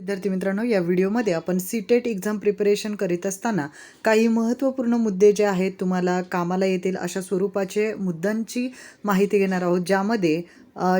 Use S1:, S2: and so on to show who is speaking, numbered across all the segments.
S1: विद्यार्थी मित्रांनो या व्हिडिओमध्ये आपण सी टेट एक्झाम प्रिपरेशन करीत असताना काही महत्त्वपूर्ण मुद्दे जे आहेत तुम्हाला कामाला येतील अशा स्वरूपाचे मुद्द्यांची माहिती घेणार आहोत ज्यामध्ये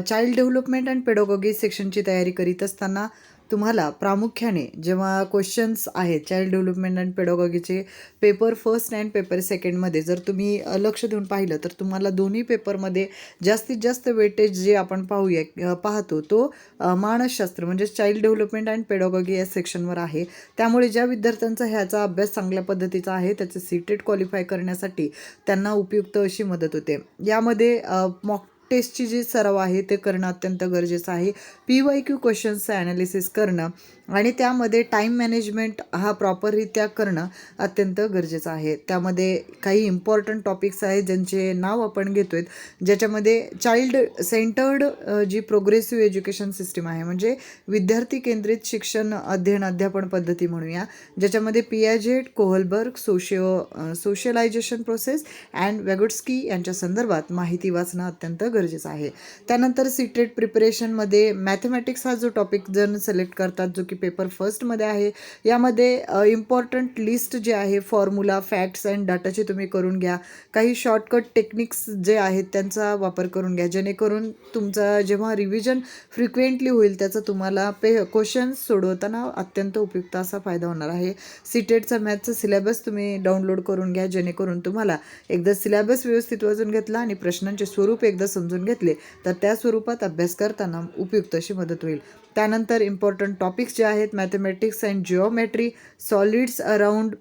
S1: चाइल्ड डेव्हलपमेंट अँड पेडोगॉगी सेक्शनची तयारी करीत असताना तुम्हाला प्रामुख्याने जेव्हा क्वेश्चन्स आहेत चाइल्ड डेव्हलपमेंट अँड पेडोगॉगीचे पेपर फर्स्ट अँड पेपर सेकंडमध्ये जर तुम्ही लक्ष देऊन पाहिलं तर तुम्हाला दोन्ही पेपरमध्ये जास्तीत जास्त वेटेज जे आपण पाहूया पाहतो तो मानसशास्त्र म्हणजे चाइल्ड डेव्हलपमेंट अँड पेडोगॉगी या सेक्शनवर आहे. त्यामुळे ज्या विद्यार्थ्यांचा ह्याचा अभ्यास चांगल्या पद्धतीचा आहे त्याचे सीटेट क्वालिफाय करण्यासाठी त्यांना उपयुक्त अशी मदत होते. यामध्ये मॉक टेस्टची जी सराव आहे ते करणं अत्यंत गरजेचं आहे. पी वाय क्यू क्वेश्चन्सचं ॲनालिसिस करणं आणि त्यामध्ये टाईम मॅनेजमेंट हा प्रॉपररित्या करणं अत्यंत गरजेचं आहे. त्यामध्ये काही इम्पॉर्टंट टॉपिक्स आहेत ज्यांचे नाव आपण घेतो आहेत ज्याच्यामध्ये चाइल्ड सेंटर्ड जी प्रोग्रेसिव्ह एज्युकेशन सिस्टीम आहे म्हणजे विद्यार्थी केंद्रित शिक्षण अध्ययन अध्यापन पद्धती म्हणूया ज्याच्यामध्ये Piaget Kohlberg socio socialization process and Vygotsky यांच्या संदर्भात माहिती वाचणं अत्यंत गरजेचं आहे. त्यानंतर सीटेट प्रिपरेशनमध्ये मॅथमॅटिक्स हा जो टॉपिक जर सिलेक्ट करतात जो की पेपर फर्स्टमध्ये आहे यामध्ये इम्पॉर्टंट लिस्ट जे आहे फॉर्म्युला फॅक्ट्स अँड डाटाचे तुम्ही करून घ्या. काही शॉर्टकट टेक्निक्स जे आहेत त्यांचा वापर करून घ्या. जेणेकरून तुमचा जेव्हा रिव्हिजन फ्रिक्वेंटली होईल त्याचा तुम्हाला पे क्वेश्चन्स सोडवताना अत्यंत उपयुक्त असा फायदा होणार आहे. सीटेटचा मॅथचा सिलेबस तुम्ही डाउनलोड करून घ्या जेणेकरून तुम्हाला एकदा सिलेबस व्यवस्थित वाजून घेतला आणि प्रश्नांचे स्वरूप एकदा समजून घेतले तर त्या स्वरूपात अभ्यास करताना उपयुक्त अशी मदत होईल. त्यानंतर इम्पॉर्टंट टॉपिक्स जे आहेत mathematics and geometry solids around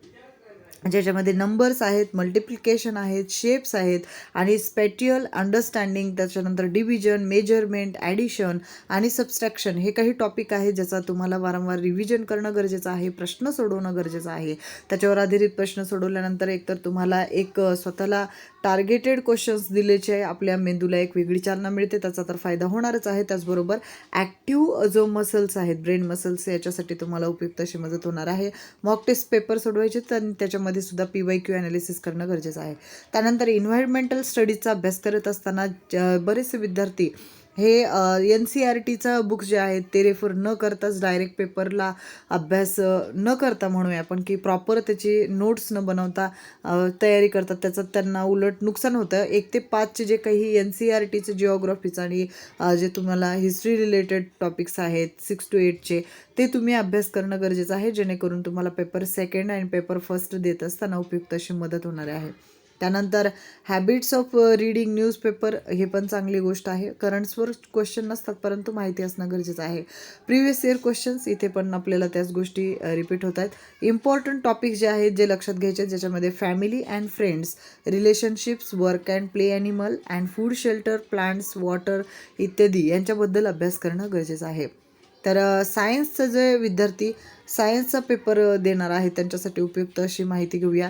S1: म्हणजे ज्याच्यामध्ये नंबर्स आहेत मल्टिप्लिकेशन आहेत शेप्स आहेत आणि स्पेटियल अंडरस्टँडिंग त्याच्यानंतर डिव्हिजन मेजरमेंट ॲडिशन आणि सबस्ट्रॅक्शन हे काही टॉपिक आहेत ज्याचा तुम्हाला वारंवार रिव्हिजन करणं गरजेचं आहे प्रश्न सोडवणं गरजेचं आहे. त्याच्यावर आधारित प्रश्न सोडवल्यानंतर एकतर तुम्हाला एक स्वतःला टार्गेटेड क्वेश्चन्स दिलेचे आहे आपल्या मेंदूला एक वेगळी चालना मिळते त्याचा तर फायदा होणारच आहे. त्याचबरोबर ॲक्टिव्ह जो मसल्स आहेत ब्रेन मसल्स याच्यासाठी तुम्हाला उपयुक्त अशी मदत होणार आहे. मॉक टेस्ट पेपर सोडवायचे तर त्याच्यामध्ये सुद्धा पी वाय क्यू ॲनालिसिस करणं गरजेचं आहे. त्यानंतर इन्व्हायरमेंटल स्टडीजचा अभ्यास करत असताना ज- बरेचसे विद्यार्थी हे एन सी आर टीचा बुक्स जे आहेत ते रेफर न करताच डायरेक्ट पेपरला अभ्यास न करता म्हणूया आपण की प्रॉपर त्याची नोट्स न बनवता तयारी करतात. त्याचं त्यांना उलट नुकसान होतं. एक ते पाचचे जे काही एन सी आर टीचे जिओग्राफीचं आणि जे तुम्हाला हिस्ट्री रिलेटेड टॉपिक्स आहेत सिक्स टू एटचे ते तुम्ही अभ्यास करणं गरजेचं आहे जेणेकरून तुम्हाला पेपर सेकंड आणि पेपर फर्स्ट देत असताना उपयुक्त अशी मदत होणार आहे. त्यानंतर हॅबिट्स ऑफ रीडिंग न्यूजपेपर हे पण चांगली गोष्ट आहे. करंट्सवर क्वेश्चन नसतात परंतु माहिती असणं गरजेचं आहे. प्रिव्हियस इयर क्वेश्चन्स इथे पण आपल्याला त्याच गोष्टी रिपीट होत आहेत. इम्पॉर्टंट टॉपिक जे आहेत जे लक्षात घ्यायचे आहेत, ज्याच्यामध्ये family and friends relationships work and play animal and food shelter plants water इत्यादी यांच्याबद्दल अभ्यास करणं गरजेचं आहे. तर सायन्सचं जे विद्यार्थी सायन्सचा पेपर देणार आहे त्यांच्यासाठी उपयुक्त अशी माहिती घेऊया.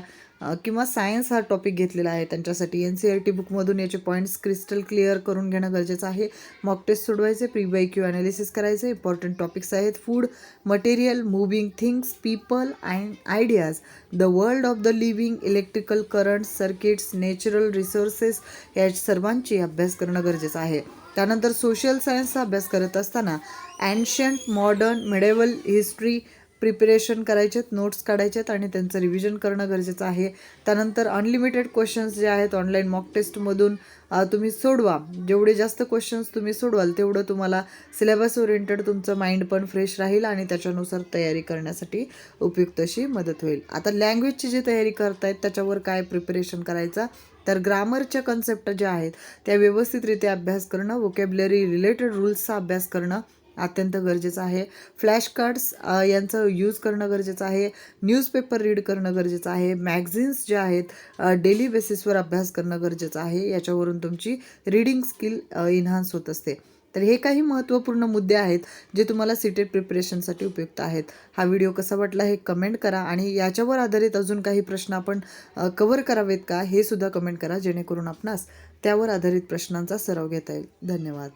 S1: किंवा सायन्स हा टॉपिक घेतलेला आहे त्यांच्यासाठी. एन सी आर टी बुकमधून याचे पॉईंट्स क्रिस्टल क्लिअर करून घेणं गरजेचं आहे. मॉक टेस्ट सोडवायचे प्री क्यू ॲनालिसिस करायचे इम्पॉर्टंट टॉपिक्स आहेत. Food material moving things people and ideas the world of the living electrical current circuits natural resources या सर्वांची अभ्यास करणं गरजेचं आहे. त्यानंतर सोशल सायन्सचा अभ्यास करत असताना ancient modern medieval history preparation करायचे आहेत नोट्स काढायचे आहेत आणि त्यांचं रिव्हिजन करणं गरजेचं आहे. त्यानंतर अनलिमिटेड क्वेश्चन्स जे आहेत ऑनलाईन मॉक टेस्टमधून तुम्ही सोडवा. जेवढे जास्त क्वेश्चन्स तुम्ही सोडवाल तेवढं तुम्हाला सिलेबस ओरिएंटेड तुमचं माइंड पण फ्रेश राहील आणि त्याच्यानुसार तयारी करण्यासाठी उपयुक्त अशी मदत होईल. आता लँग्वेजची जी तयारी करतायत त्याच्यावर काय प्रिपरेशन करायचा? तर ग्रामरच्या कन्सेप्ट ज्या आहेत त्या व्यवस्थितरित्या अभ्यास करणं वोकॅबलरी रिलेटेड रूल्सचा अभ्यास करणं अत्यंत गरजेचं आहे. फ्लॅश कार्ड्स यांचं यूज करणं गरजेचं आहे. न्यूजपेपर रीड करणं गरजेचं आहे. मॅगझिन्स जे आहेत डेली बेसिसवर अभ्यास करणं गरजेचं आहे. याच्यावरून तुमची रीडिंग स्किल इन्हान्स होत असते. तर हे काही महत्त्वपूर्ण मुद्दे आहेत जे तुम्हाला सीटेट प्रिपरेशनसाठी उपयुक्त आहेत. हा व्हिडिओ कसा वाटला हे कमेंट करा आणि याच्यावर आधारित अजून काही प्रश्न आपण कवर करावेत का हे सुद्धा कमेंट करा जेणेकरून आपणास त्यावर आधारित प्रश्नांचा सराव घेता येईल. धन्यवाद.